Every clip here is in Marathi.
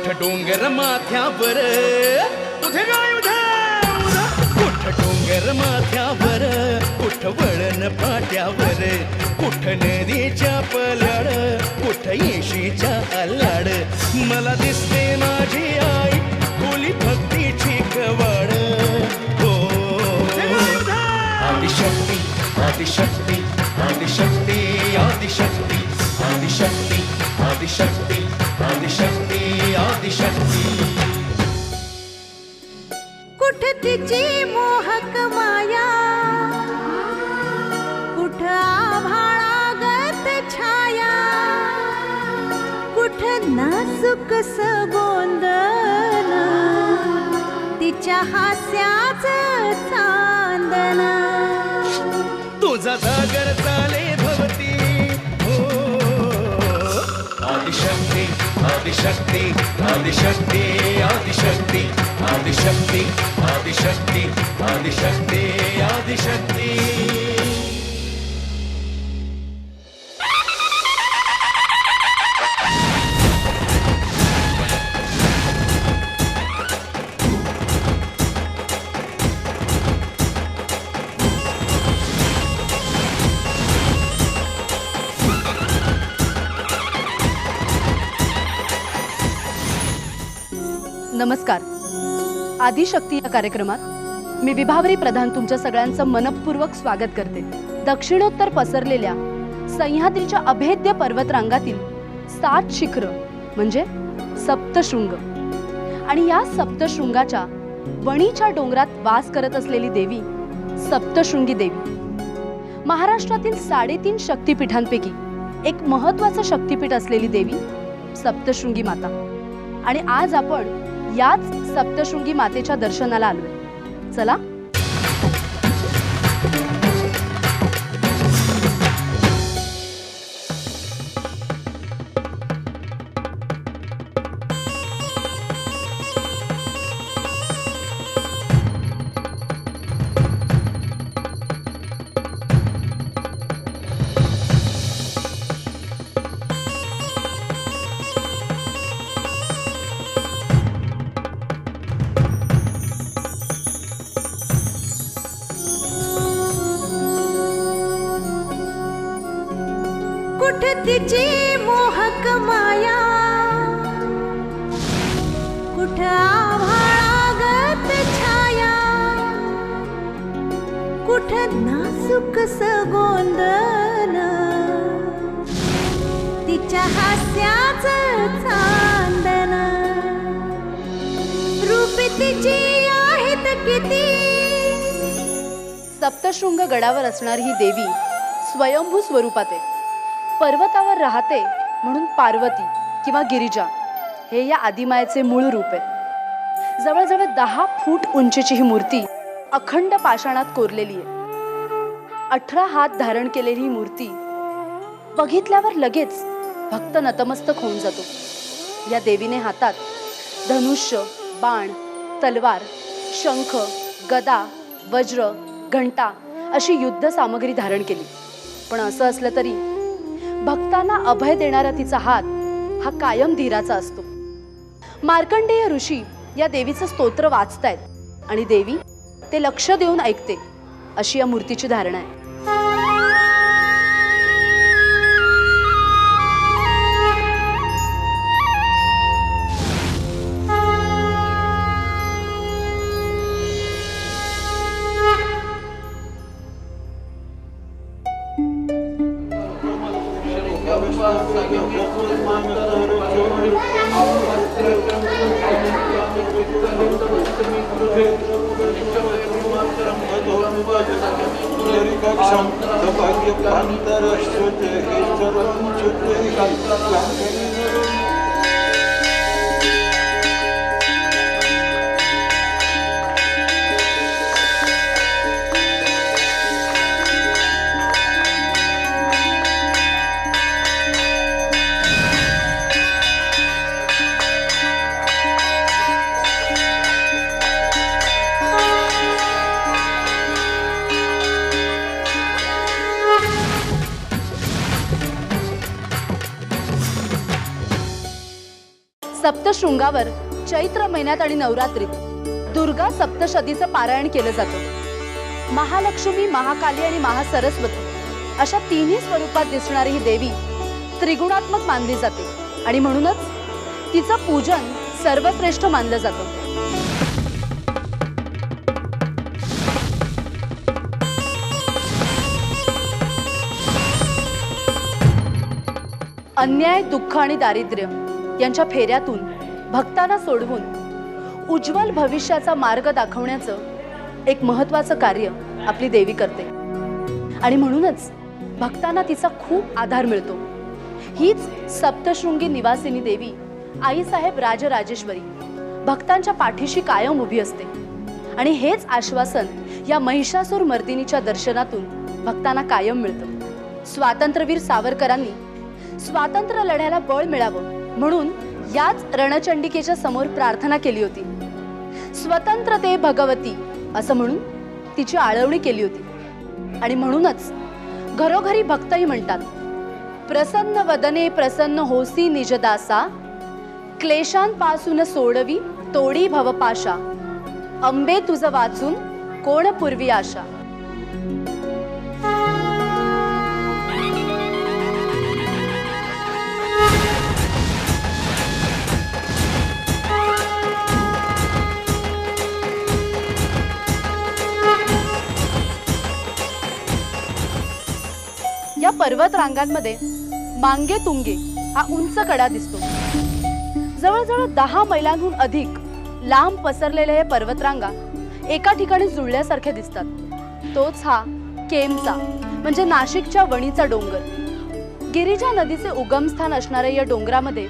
कुठ डोंगर माथ्यावर. उधे गाय उधे. कुठ डोंगर माथ्यावर. कुठ वळण पाट्यावर कुठ नदीच्या पलाड. कुठ येशीच्या अल्लाड मला दिसते माझी आई खोली भक्तीची कवाड. हो. आदिशक्ती आदिशक्ती आदिशक्ती आदिशक्ती आदिशक्ती. आदिशक्ती आदिशक्ती आदिशक्ती. कुठ तिची मोहक माया? कुठ आभाळागत छाया? कुठ नाजुक गोंधन तिच्या हास्याच चांदन? तुझा जागर ஆதிசக்தி ஆதிசக்தி ஆதிசக்தி ஆதிசக்தி ஆதிசக்தி ஆதிசக்தி ஆதிசக்தி आदिशक्ती या कार्यक्रमात मी विभावरी प्रधान तुमच्या सगळ्यांचं मनपूर्वक स्वागत करते. दक्षिणोत्तर पसरलेल्या सह्याद्रीच्या अभेद्य पर्वतरांगातील सात शिखर म्हणजे सप्तशृंग. आणि या सप्तशृंगाच्या वणीच्या डोंगरात वास करत असलेली देवी सप्तशृंगी देवी. महाराष्ट्रातील साडेतीन शक्तिपीठांपैकी एक महत्वाचं शक्तिपीठ असलेली देवी सप्तशृंगी माता. आणि आज आपण याच सप्तशृंगी मातेच्या दर्शनाला आलोय. चला तिच्या हास्याच चांदन. रूप तिची आहेत किती? सप्तशृंग गडावर असणारी ही देवी स्वयंभू स्वरूपात आहे. पर्वतावर राहते म्हणून पार्वती किंवा गिरिजा हे या आदिमायेचे मूळ रूप आहे. जवळजवळ दहा फूट उंचीची ही मूर्ती अखंड पाषाणात कोरलेली आहे. अठरा हात धारण केलेली ही मूर्ती बघितल्यावर लगेच भक्त नतमस्तक होऊन जातो. या देवीने हातात धनुष्य बाण तलवार शंख गदा वज्र घंटा अशी युद्ध सामग्री धारण केली. पण असं असलं तरी भक्तांना अभय देणारा तिचा हात हा कायम धीराचा असतो. मार्कंडेय ऋषी या देवीचं स्तोत्र वाचतायत आणि देवी ते लक्ष देऊन ऐकते अशी या मूर्तीची धारणा आहे. Akşam tabak yapanlara söyle, hiç çorabın çöpe, kalpten शृंगावर चैत्र महिन्यात आणि नवरात्रीत दुर्गा सप्तशतीचं पारायण केलं जातं. महालक्ष्मी महाकाली आणि महासरस्वती अशा तिन्ही स्वरूपात दिसणारी ही देवी त्रिगुणात्मक मानली जाते आणि म्हणूनच तिचं पूजन सर्वश्रेष्ठ मानलं जातं. अन्याय दुःख आणि दारिद्र्य यांच्या फेऱ्यातून भक्तांना सोडवून उज्ज्वल भविष्याचा मार्ग दाखवण्याचं एक महत्वाचं कार्य आपली देवी करते. आणि म्हणूनच भक्तांना तिचा खूप आधार मिळतो. हीच सप्तशृंगी निवासिनी देवी आईसाहेब राजराजेश्वरी भक्तांच्या पाठीशी कायम उभी असते. आणि हेच आश्वासन या महिषासूर मर्दिनीच्या दर्शनातून भक्तांना कायम मिळतं. स्वातंत्र्यवीर सावरकरांनी स्वातंत्र्य लढ्याला बळ मिळावं म्हणून याच रणचंडिकेच्या समोर प्रार्थना केली होती. स्वतंत्र ते भगवती असं म्हणून तिची आळवणी केली होती. आणि म्हणूनच घरोघरी भक्तही म्हणतात प्रसन्न वदने प्रसन्न होसी निजदासा क्लेशांपासून सोडवी तोडी भवपाशा अंबे तुझ वाचून कोण पूर्वी आशा. पर्वत रांगांमध्ये मांगे तुंगे हा उंच कडा दिसतो. जवळजवळ दहा मैलांहून अधिक लांब पसरलेल्या या पर्वतरांगा एका ठिकाणी जुळल्यासारख्या दिसतात. तोच हा केमचा म्हणजे नाशिकच्या वणीचा डोंगर. गिरिजा नदीचे उगमस्थान असणाऱ्या या डोंगरामध्ये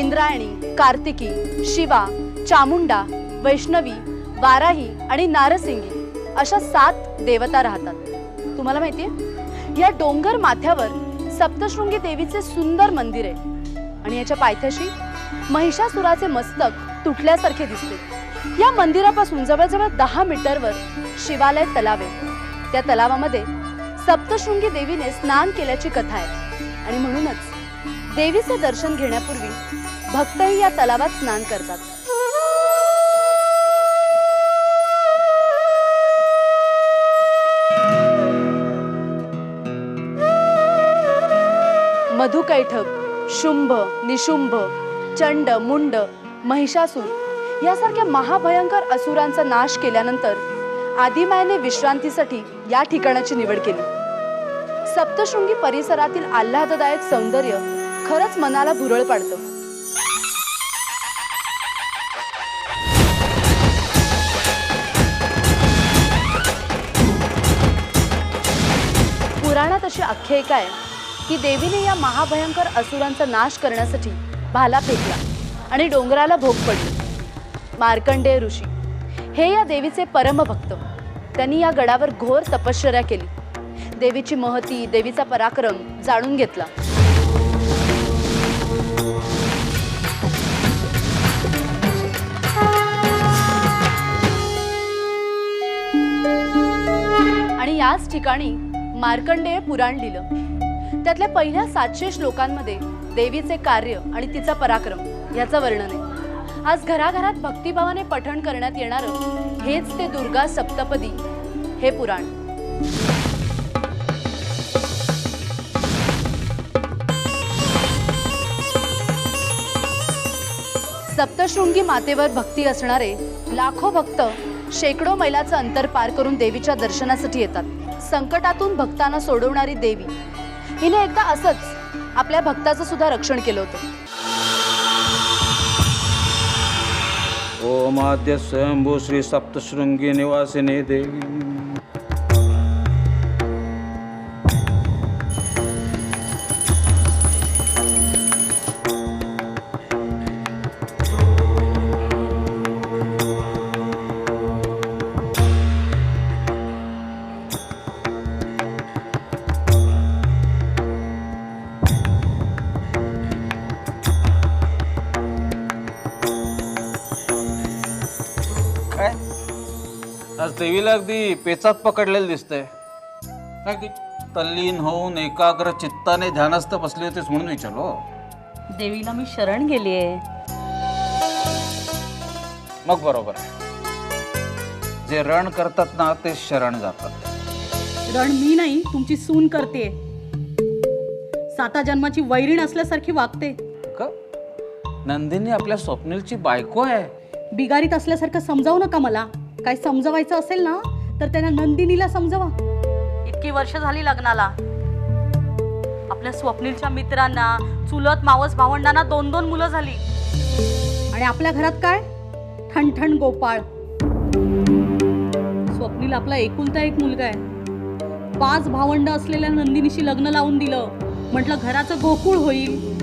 इंद्रायणी कार्तिकी शिवा चामुंडा वैष्णवी वाराही आणि नारसिंगी अशा सात देवता राहतात. तुम्हाला माहिती आहे या डोंगर माथ्यावर सप्तशृंगी देवीचे सुंदर मंदिर आहे. आणि याच्या पायथ्याशी महिषासुराचे मस्तक तुटल्यासारखे दिसते. या मंदिरापासून जवळजवळ दहा मीटरवर शिवालय तलाव आहे. त्या तलावामध्ये सप्तशृंगी देवीने स्नान केल्याची कथा आहे. आणि म्हणूनच देवीचे दर्शन घेण्यापूर्वी भक्तही या तलावात स्नान करतात. मधुकैठक शुंभ निशुंभ चंड मुंड महिषासूर यासारख्या महाभयंकर असुरांचा नाश केल्यानंतर आदिमायने विश्रांतीसाठी या ठिकाणाची निवड केली. सप्तशृंगी परिसरातील आल्हाददायक सौंदर्य खरंच मनाला भुरळ पाडतं. पुराणात अशी आख्यायिका आहे की देवीने या महाभयंकर असुरांचा नाश करण्यासाठी भाला फेकला आणि डोंगराला भोग पडली. मार्कंडेय ऋषी हे या देवीचे परमभक्त. त्यांनी या गडावर घोर तपश्चर्या केली. देवीची महती देवीचा पराक्रम जाणून घेतला. आणि याच ठिकाणी मार्कंडेय पुराण लिहिलं. त्यातल्या पहिल्या सातशे श्लोकांमध्ये देवीचे कार्य आणि तिचा पराक्रम याचं वर्णन आहे. आज घराघरात भक्तिभावाने पठण करण्यात येणारं हेच ते दुर्गा सप्तपदी हे पुराण. सप्तशृंगी मातेवर भक्ती असणारे लाखो भक्त शेकडो मैलाचं अंतर पार करून देवीच्या दर्शनासाठी येतात. संकटातून भक्तांना सोडवणारी देवी हिने एकदा असंच आपल्या भक्ताचं सुद्धा रक्षण केलं होतं. ओम आद्य स्वयंभू श्री सप्तशृंगी निवासिनी देवी. देवीला अगदी पेचात पकडलेलं दिसतंय. काय की तल्लीन होऊन एकाग्र चित्ताने ध्यानस्थ बसले होतेस म्हणून विचारलो. देवीला मी शरण गेली आहे मग बरोबर आहे. जे रण करतात ना ते शरण जातात. रण मी नाही तुमची सून करते. साता जन्माची वैरीण असल्यासारखी वागते. का? नंदिनी आपल्या स्वप्नीलची बायको आहे. बिगारीत असल्यासारखं समजावू नका मला. काय समजवायचं असेल ना तर त्यांना नंदिनीला समजवा. इतकी वर्ष झाली लग्नाला. आपल्या स्वप्नीलच्या मित्रांना चुलत मावस भावंडांना दोन दोन मुलं झाली. आणि आपल्या घरात काय? ठणठण गोपाळ. स्वप्नील आपला एकुलता एक मुलगा आहे. पाच भावंड असलेल्या नंदिनीशी लग्न लावून दिलं. म्हटलं घराचं गोकुळ होईल.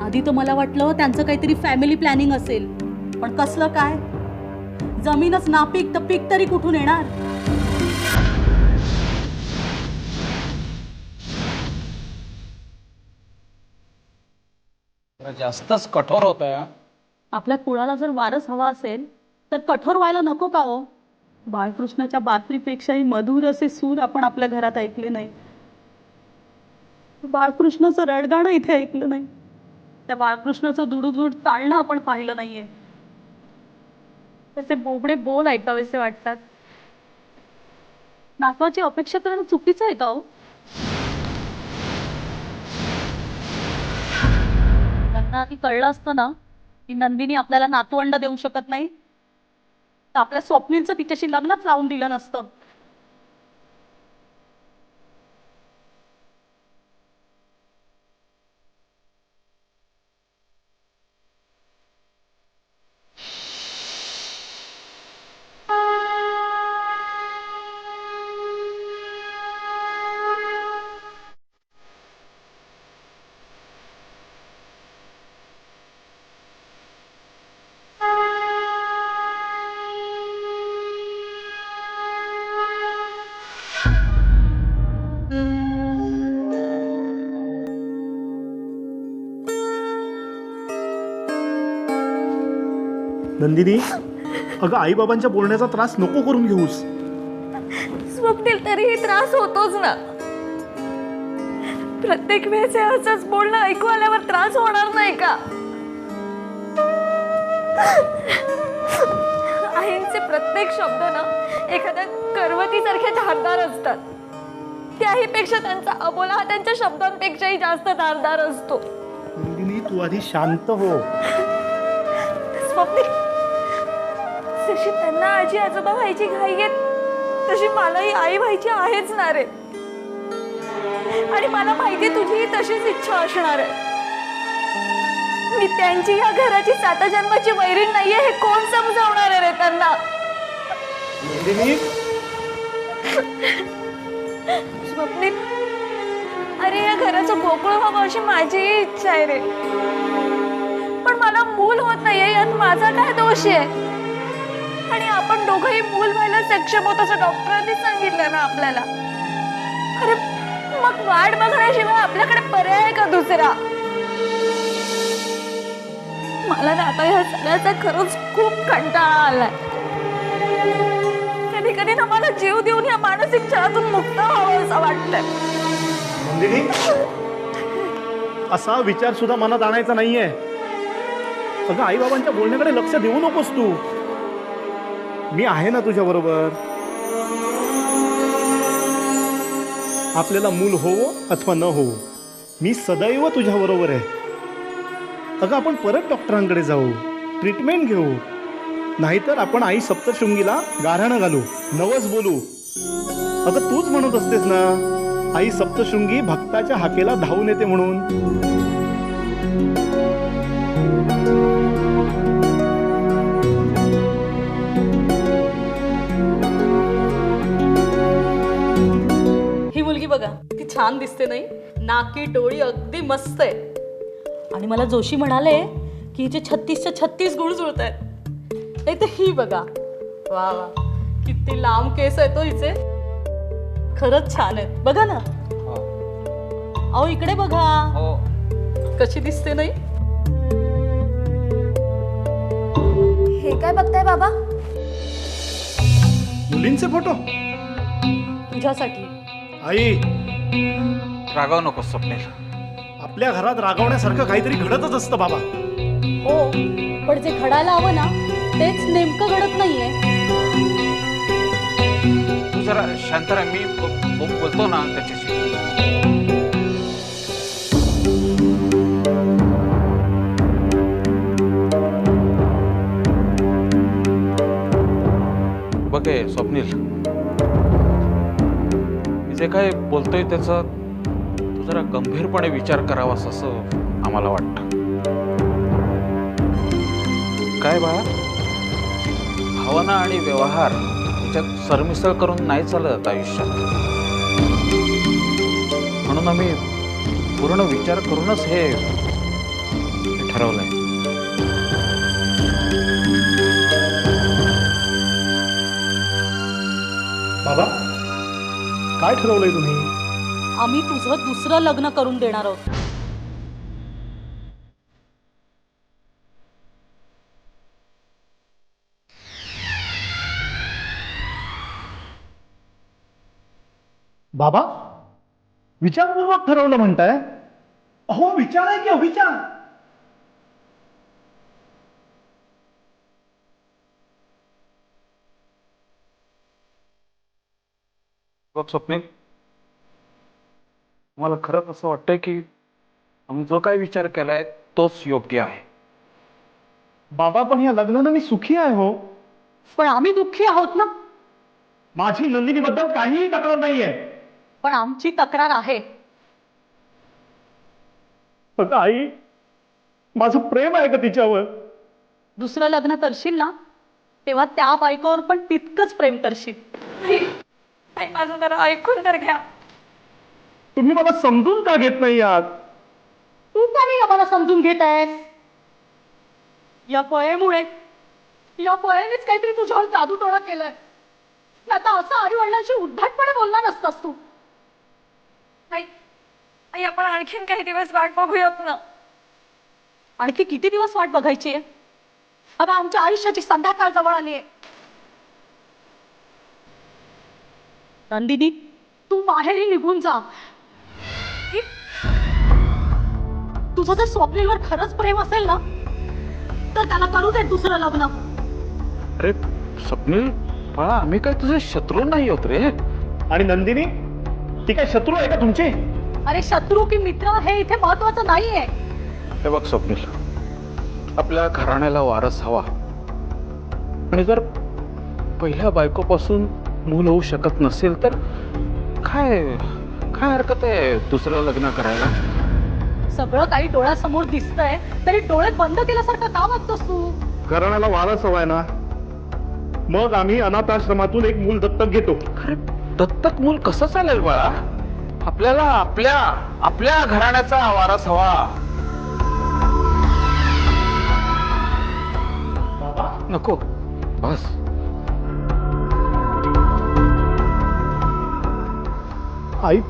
आधी तर मला वाटलं त्यांचं काहीतरी फॅमिली प्लॅनिंग असेल. पण कसलं काय? जमीनच नापीक तर पीक तरी कुठून येणार? जरा जास्तच कठोर होत आहे आपल्या कुळाला जर वारस हवा असेल तर कठोर व्हायला नको का हो? बाळकृष्णाच्या बातरीपेक्षाही मधुर असे सूर आपण आपल्या घरात ऐकले नाही. बाळकृष्णाचं रडगाणं इथे ऐकलं नाही. त्या बाळकृष्णाचं दुडूदूड चालणं आपण पाहिलं नाहीये. त्याचे बोबडे बोल ऐकावेसे वाटतात. नातवाची अपेक्षा करणं चुकीचं आहे का हो? त्यांना आधी कळलं असतं ना की नंदिनी आपल्याला नातवंड देऊ शकत नाही. तर आपल्या स्वप्नींचं तिच्याशी लग्नच लावून दिलं नसतं. नंदिनी अगं आईबाबांच्या बोलण्याचा त्रास नको करून घेऊस. स्वप्नील तरीही त्रास होतोच ना. प्रत्येक वेळेस असंच बोलणं ऐकू आल्यावर त्रास होणार नाही का? आईंचे प्रत्येक शब्द ना एखाद्या करवतीसारखे धारदार असतात. त्याहीपेक्षा त्यांचा अबोला हा त्यांच्या शब्दांपेक्षाही जास्त धारदार असतो. नंदिनी तू आधी शांत हो. स्वप्नील जशी त्यांना आजी आजोबा व्हायची घाई आहे तशी मलाही आई व्हायची आहेच ना रे. आणि मला माहिती तुझीही तशीच इच्छा असणार आहे. मी त्यांची या घराची साता जन्माची वैरीण नाहीये हे कोण समजावणार आहे रे त्यांना? अरे या घराचं गोकुळ व्हावं अशी माझीही इच्छा आहे रे. पण मला मूल होत नाहीये यात माझा काय दोष आहे? आणि आपण दोघंही मूल व्हायला सक्षम होत असं डॉक्टरांनी सांगितलं ना आपल्याला. अरे मग वाट बघण्याशिवाय आपल्याकडे पर्याय आहे का दुसरा? मला ना आता या सगळ्याचा खरंच खूप कंटाळा आलाय. कधी कधी ना मला जीव देऊन या मानसिक छळातून मुक्त व्हावं असं वाटतंय. असा विचार सुद्धा मनात आणायचा नाहीये. अगं आईबाबांच्या बोलण्याकडे लक्ष देऊ नकोस तू. मी आहे ना तुझ्या बरोबर? आपल्याला मूल होवो अथवा न होवो मी सदैव तुझ्या बरोबर आहे. अगं आपण परत डॉक्टरांकडे जाऊ ट्रीटमेंट घेऊ. नाहीतर आपण आई सप्तशृंगीला गाऱ्हाणं घालू नवस बोलू. अगं तूच म्हणत असतेस ना आई सप्तशृंगी भक्ताच्या हाकेला धावून येते म्हणून. छान दिसते नाही? नाकी डोळी अगदी मस्त आहे. आणि मला जोशी म्हणाले की हिचे छत्तीसच्या छत्तीस गुण जुळत आहेत नाही तर ही बघा. वा वा. किती लांब केस आहे तो हिचे. खरंच छान आहेत. बघा ना. अहो इकडे बघा. हो. कशी दिसते नाही? हे काय बघताय बाबा? मुलींचे फोटो? तुझ्यासाठी. आई रागाव नको स्वप्नील. आपल्या घरात रागवण्यासारखं काहीतरी घडतच असतं बाबा. हो पण जे घडायला हवं ना तेच नेमकं घडत नाहीये. तू जरा शांत राहा मी ब- ब- बोलतो ना त्याच्याशी. बघ हे स्वप्नील. जे काय बोलतोय त्याचा तू जरा गंभीरपणे विचार करावास असं आम्हाला वाटतं. काय बाळा? भावना आणि व्यवहार याच्यात सरमिसळ करून नाही चालत आयुष्यात. म्हणून आम्ही पूर्ण विचार करूनच हे हे ठरवलंय. बाबा? काय ठरवलंय तुम्ही? आम्ही तुझं दुसरं लग्न करून देणार आहोत. बाबा विचारपूर्वक ठरवलं म्हणताय? अहो विचार आहे की अविचार? बघ स्वप्नील. मला खरंच असं वाटतंय की आम्ही जो काय विचार केलाय तोच योग्य आहे. बाबा पण या लग्नानं मी सुखी आहे हो. पण आम्ही दुःखी आहोत ना? माझी नंदिनीबद्दल काहीही तक्रार नाहीये. पण आमची तक्रार आहे. फक्त आई माझं प्रेम आहे का तिच्यावर? दुसरं लग्न करशील ना तेव्हा त्या बायकोवर पण तितकंच प्रेम करशील. आई माझं जरा ऐकून तर घ्या. तुम्ही मला समजून का घेत नाही आहात? तू का नाही आम्हाला समजून घेत आहेस? या पळेमुळे या पळेनेच काहीतरी तुझ्यावर जादू टोळा केलाय. आता असं आई वडिलांशी उद्धटपणे बोलणार नसतास तू. आई आई आपण आणखीन काही दिवस वाट बघूयात ना. आणखी किती दिवस वाट बघायची आहे? आता आमच्या आयुष्याची संध्याकाळ जवळ आली आहे. नंदिनी तू माहेरी निघून जा. तुझं जर स्वप्नीलवर खरंच प्रेम असेल ना तर त्याला करू दे दुसरं लग्न. अरे स्वप्नील बाळा आम्ही काय तुझे शत्रू नाही होत रे? आणि नंदिनी ती काय शत्रू आहे का तुमची? अरे शत्रू की मित्र हे इथे महत्वाचं नाहीये. हे बघ स्वप्नील आपल्या घराण्याला वारस हवा. आणि जर पहिल्या बायकोपासून मूल होऊ शकत नसेल तर काय काय हरकत आहे दुसरं लग्न करायला? सगळं काही डोळ्यासमोर दिसतंय तरी डोळे बंद केल्यासारखं का वागतोस तू? घराण्याला वारस हवाय ना. मग आम्ही अनाथाश्रमातून एक मूल दत्तक घेतो. अरे दत्तक मूल कसं चालेल बाळा? आपल्याला आपल्या आपल्या घराण्याचा वारस हवा नको. बस. आई